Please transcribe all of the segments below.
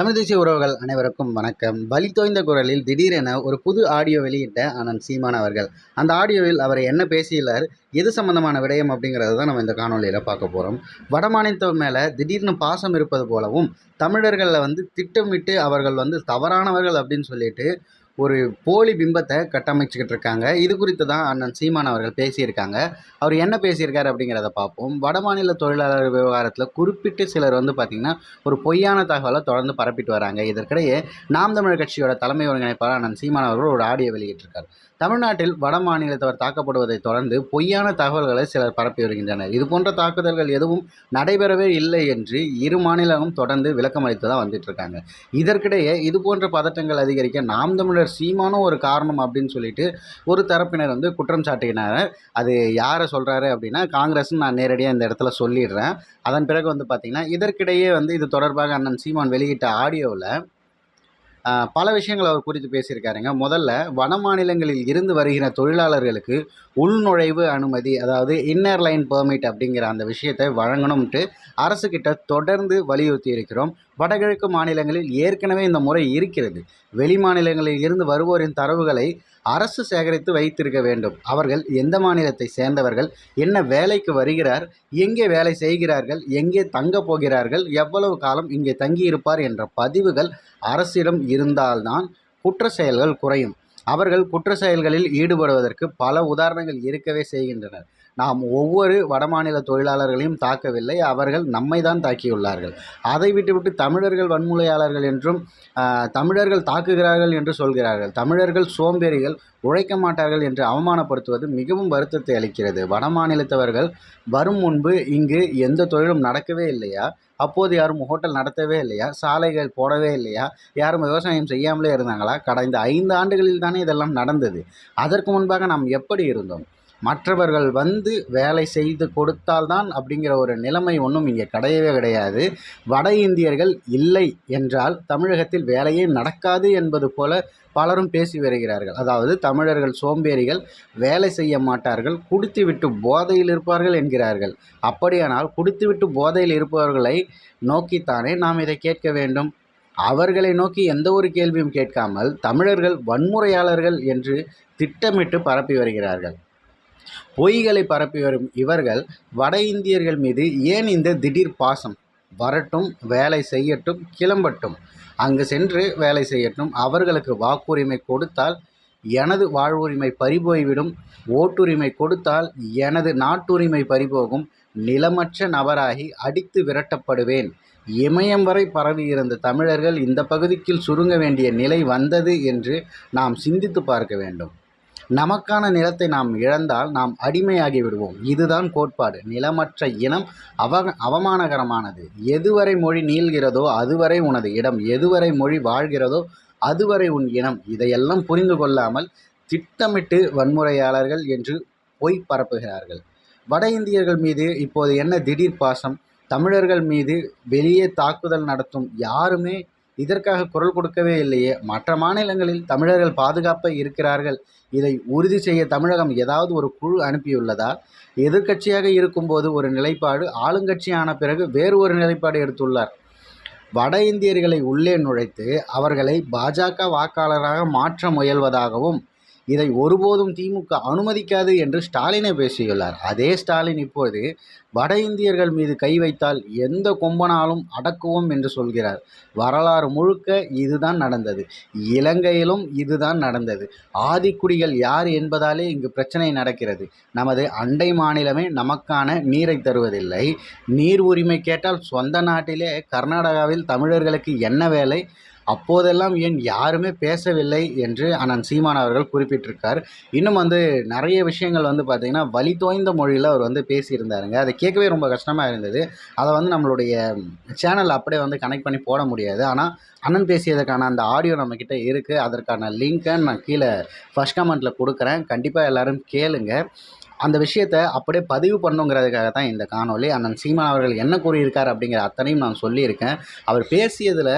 தமிழ் தேசிய உறவுகள் அனைவருக்கும் வணக்கம். பலி தோய்ந்த குரலில் திடீரென ஒரு புது ஆடியோ வெளியிட்ட அண்ணன் சீமான் அவர்கள். அந்த ஆடியோவில் அவர் என்ன பேசியுள்ளார் எது சம்பந்தமான விடயம் அப்படிங்கிறத தான் நம்ம இந்த காணொலியில் பார்க்க போகிறோம் வடமாநிலத்தவர் மேலே திடீர்னு பாசம் இருப்பது போலவும் தமிழர்களில் வந்து திட்டமிட்டு அவர்கள் வந்து தவறானவர்கள் அப்படின்னு சொல்லிட்டு ஒரு போலி பிம்பத்தை கட்டமைச்சிக்கிட்டு இருக்காங்க. இது குறித்து தான் அண்ணன் சீமான் அவர்கள் பேசியிருக்காங்க. அவர் என்ன பேசியிருக்காரு அப்படிங்கிறத பார்ப்போம். வடமாநில தொழிலாளர் விவகாரத்தில் குறிப்பிட்டு சிலர் வந்து பார்த்திங்கன்னா ஒரு பொய்யான தகவலை தொடர்ந்து பரப்பிட்டு வராங்க. இதற்கிடையே நாம் தமிழர் கட்சியோட தலைமை ஒருங்கிணைப்பாளர் அண்ணன் சீமான் அவர்கள் ஒரு ஆடியோ வெளியிட்டிருக்கார். தமிழ்நாட்டில் வட மாநிலத்தவர் தாக்கப்படுவதை தொடர்ந்து பொய்யான தகவல்களை சிலர் பரப்பி வருகின்றனர். இது போன்ற தாக்குதல்கள் எதுவும் நடைபெறவே இல்லை என்று இரு மாநிலமும் தொடர்ந்து விளக்கம் அளித்து தான் வந்துட்டு இருக்காங்க இதற்கிடையே இது போன்ற பதட்டங்கள் அதிகரிக்க நாம் தமிழர் சீமானும் ஒரு காரணம் அப்படின்னு சொல்லிட்டு ஒரு தரப்பினர் வந்து குற்றம் சாட்டுகின்றனர் அது யாரை சொல்கிறாரு அப்படின்னா காங்கிரஸ்னு நான் நேரடியாக இந்த இடத்துல சொல்லிடுறேன். அதன் பிறகு வந்து பார்த்திங்கன்னா இதற்கிடையே வந்து இது தொடர்பாக அண்ணன் சீமான் வெளியிட்ட ஆடியோவில் பல விஷயங்கள் அவர் குறித்து பேசியிருக்காருங்க. முதல்ல வட மாநிலங்களில் இருந்து வருகிற தொழிலாளர்களுக்கு உள்நுழைவு அனுமதி அதாவது இன்னர் லைன் பெர்மிட் அப்படிங்கிற அந்த விஷயத்தை வழங்கணும்ட்டு அரசுக்கிட்ட தொடர்ந்து வலியுறுத்தி இருக்கிறோம் வடகிழக்கு மாநிலங்களில் ஏற்கனவே இந்த முறை இருக்கிறது. வெளி மாநிலங்களில் இருந்து வருவோரின் தரவுகளை அரசு சேகரித்து வைத்திருக்க வேண்டும். அவர்கள் எந்த மாநிலத்தை சேர்ந்தவர்கள்? என்ன வேலைக்கு வருகிறார்? எங்கே வேலை செய்கிறார்கள்? எங்கே தங்க போகிறார்கள்? எவ்வளவு காலம் இங்கே தங்கியிருப்பார்? என்ற பதிவுகள் அரசிடம் இருந்தால்தான் குற்ற செயல்கள் குறையும். அவர்கள் குற்ற செயல்களில் ஈடுபடுவதற்கு பல உதாரணங்கள் இருக்கவே செய்கின்றனர். நாம் ஒவ்வொரு வடமாநில தொழிலாளர்களையும் தாக்கவில்லை அவர்கள் நம்மை தான் தாக்கியுள்ளார்கள். அதை விட்டுவிட்டு தமிழர்கள் வன்முறையாளர்கள் என்றும் தமிழர்கள் தாக்குகிறார்கள் என்று சொல்கிறார்கள். தமிழர்கள் சோம்பேறிகள் உழைக்க மாட்டார்கள் என்று அவமானப்படுத்துவது மிகவும் வருத்தத்தை அளிக்கிறது. வட மாநிலத்தவர்கள் வரும் முன்பு இங்கு எந்த தொழிலும் நடக்கவே இல்லையா? அப்போது யாரும் ஹோட்டல் நடத்தவே இல்லையா? சாலைகள் போடவே இல்லையா? யாரும் விவசாயம் செய்யாமலே இருந்தாங்களா? கடந்த ஐந்து ஆண்டுகளில் தானே இதெல்லாம் நடந்தது. அதற்கு முன்பாக நாம் எப்படி இருந்தோம்? மற்றவர்கள் வந்து வேலை செய்து கொடுத்தால்தான் அப்படிங்கிற ஒரு நிலைமை ஒன்றும் இங்கே கிடையவே கிடையாது. வட இந்தியர்கள் இல்லை என்றால் தமிழகத்தில் வேலையே நடக்காது என்பது போல பலரும் பேசி வருகிறார்கள். அதாவது தமிழர்கள் சோம்பேறிகள் வேலை செய்ய மாட்டார்கள் குடித்துவிட்டு போதையில் இருப்பார்கள் என்கிறார்கள். அப்படியானால் குடித்துவிட்டு போதையில் இருப்பவர்களை நோக்கித்தானே நாம் இதை கேட்க வேண்டும்? அவர்களை நோக்கி எந்த ஒரு கேள்வியும் கேட்காமல் தமிழர்கள் வன்முறையாளர்கள் என்று திட்டமிட்டு பரப்பி வருகிறார்கள். பொய்களை பரப்பி வரும் இவர்கள் வட இந்தியர்கள் மீது ஏன் இந்த திடீர் பாசம்? வரட்டும் வேலை செய்யட்டும் கிளம்பட்டும். அங்கு சென்று வேலை செய்யட்டும். அவர்களுக்கு வாக்குரிமை கொடுத்தால் எனது வாழ்வுரிமை பறிபோய்விடும். ஓட்டுரிமை கொடுத்தால் எனது நாட்டுரிமை பறிபோகும். நிலமற்ற நபராகி அடித்து விரட்டப்படுவேன். இமயம் வரை பரவியிருந்த தமிழர்கள் இந்த பகுதிக்குள் சுருங்க வேண்டிய நிலை வந்தது என்று நாம் சிந்தித்து பார்க்க வேண்டும். நமக்கான நிலத்தை நாம் இழந்தால் நாம் அடிமையாகி விடுவோம். இதுதான் கோட்பாடு. நிலமற்ற இனம் அவ அவமானகரமானது. எதுவரை மொழி நீள்கிறதோ அதுவரை உனது இடம். எதுவரை மொழி வாழ்கிறதோ அதுவரை உன் இனம். இதையெல்லாம் புரிந்து கொள்ளாமல் திட்டமிட்டு வன்முறையாளர்கள் என்று பொய் பரப்புகிறார்கள். வட இந்தியர்கள் மீது இப்போது என்ன திடீர் பாசம்? தமிழர்கள் மீது வெளியே தாக்குதல் நடத்தும் யாருமே இதற்காக குரல் கொடுக்கவே இல்லையே. மற்ற மாநிலங்களில் தமிழர்கள் பாதுகாப்பாக இருக்கிறார்கள். இதை உறுதி செய்ய தமிழகம் ஏதாவது ஒரு குழு அனுப்பியுள்ளதா? எதிர்க்கட்சியாக இருக்கும்போது ஒரு நிலைப்பாடு ஆளுங்கட்சியான பிறகு வேறு ஒரு நிலைப்பாடு எடுத்துள்ளார். வட இந்தியர்களை உள்ளே நுழைத்து அவர்களை பாஜக வாக்காளராக மாற்ற முயல்வதாகவும் இதை ஒருபோதும் திமுக அனுமதிக்காது என்று ஸ்டாலினை பேசியுள்ளார். அதே ஸ்டாலின் இப்போது வட இந்தியர்கள் மீது கை வைத்தால் எந்த கொம்பனாலும் அடக்குவோம் என்று சொல்கிறார். வரலாறு முழுக்க இதுதான் நடந்தது. இலங்கையிலும் இதுதான் நடந்தது. ஆதிக்குடிகள் யார் என்பதாலே இங்கு பிரச்சனை நடக்கிறது. நமது அண்டை மாநிலமே நமக்கான நீரை தருவதில்லை. நீர் உரிமை கேட்டால் சொந்த நாட்டிலே கர்நாடகாவில் தமிழர்களுக்கு என்ன வேலை? அப்போதெல்லாம் ஏன் யாருமே பேசவில்லை என்று அண்ணன் சீமான் அவர்கள் குறிப்பிட்டிருக்கார். இன்னும் வந்து நிறைய விஷயங்கள் வந்து பார்த்திங்கன்னா வழி தோய்ந்த மொழியில் அவர் வந்து பேசியிருந்தாருங்க. அதை கேட்கவே ரொம்ப கஷ்டமாக இருந்தது. அதை வந்து நம்மளுடைய சேனல் அப்படியே வந்து கனெக்ட் பண்ணி போட முடியாது. ஆனால் அண்ணன் பேசியதற்கான அந்த ஆடியோ நம்மக்கிட்ட இருக்குது அதற்கான லிங்க்கை நான் கீழே ஃபஸ்ட் கமெண்ட்டில் கொடுக்குறேன். கண்டிப்பாக எல்லோரும் கேளுங்க. அந்த விஷயத்தை அப்படியே பதிவு பண்ணுங்கிறதுக்காக தான் இந்த காணொளி. அண்ணன் சீமான் அவர்கள் என்ன கூறியிருக்கார் அப்படிங்கிற அத்தனையும் நான் சொல்லியிருக்கேன். அவர் பேசியதில்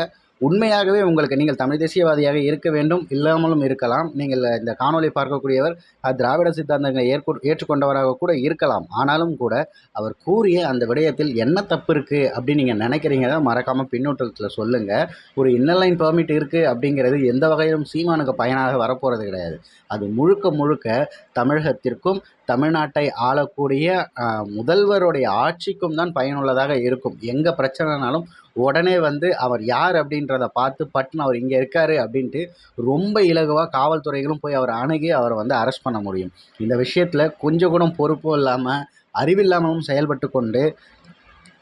உண்மையாகவே உங்களுக்கு நீங்கள் தமிழ் தேசியவாதியாக இருக்க வேண்டும் இல்லாமலும் இருக்கலாம். நீங்கள் இந்த காணொலி பார்க்கக்கூடியவர் திராவிட சித்தாந்தங்களை ஏற்கு ஏற்றுக்கொண்டவராக கூட இருக்கலாம். ஆனாலும் கூட அவர் கூறிய அந்த விடயத்தில் என்ன தப்பு இருக்குது அப்படின்னு நீங்கள் நினைக்கிறீங்க மறக்காமல் பின்னூட்டத்தில் சொல்லுங்கள் ஒரு இன்னர்லைன் பெர்மிட் இருக்குது அப்படிங்கிறது எந்த வகையிலும் சீமானுக்கு பயனாக வரப்போகிறது கிடையாது. அது முழுக்க முழுக்க தமிழகத்திற்கும் தமிழ்நாட்டை ஆளக்கூடிய முதல்வருடைய ஆட்சிக்கும் தான் பயனுள்ளதாக இருக்கும். எங்கே பிரச்சனைனாலும் உடனே வந்து அவர் யார் அப்படின்றத பார்த்து பட்டுன்னு அவர் இங்கே இருக்காரு அப்படின்ட்டு ரொம்ப இலகுவாக காவல்துறைகளும் போய் அவரை அணுகி அவரை வந்து அரெஸ்ட் பண்ண முடியும். இந்த விஷயத்தில் கொஞ்சம் கூட பொறுப்பும் இல்லாமல் அறிவில்லாமலும் செயல்பட்டு கொண்டு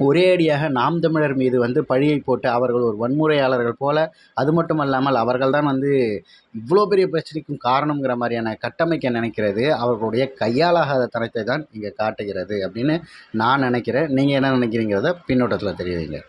ஒரே அடியாக நாம் தமிழர் மீது வந்து பழியை போட்டு அவர்கள் ஒரு வன்முறையாளர்கள் போல அது மட்டும் அல்லாமல் அவர்கள் தான் வந்து இவ்வளோ பெரிய பிரச்சனைக்கும் காரணங்கிற மாதிரியான கட்டமைக்க நினைக்கிறது. அவர்களுடைய கையாலாகாத தனத்தை தான் இங்கே காட்டுகிறது அப்படின்னு நான் நினைக்கிறேன். நீங்கள் என்ன நினைக்கிறீங்கிறத பின்னோட்டத்தில் தெரியுதுங்க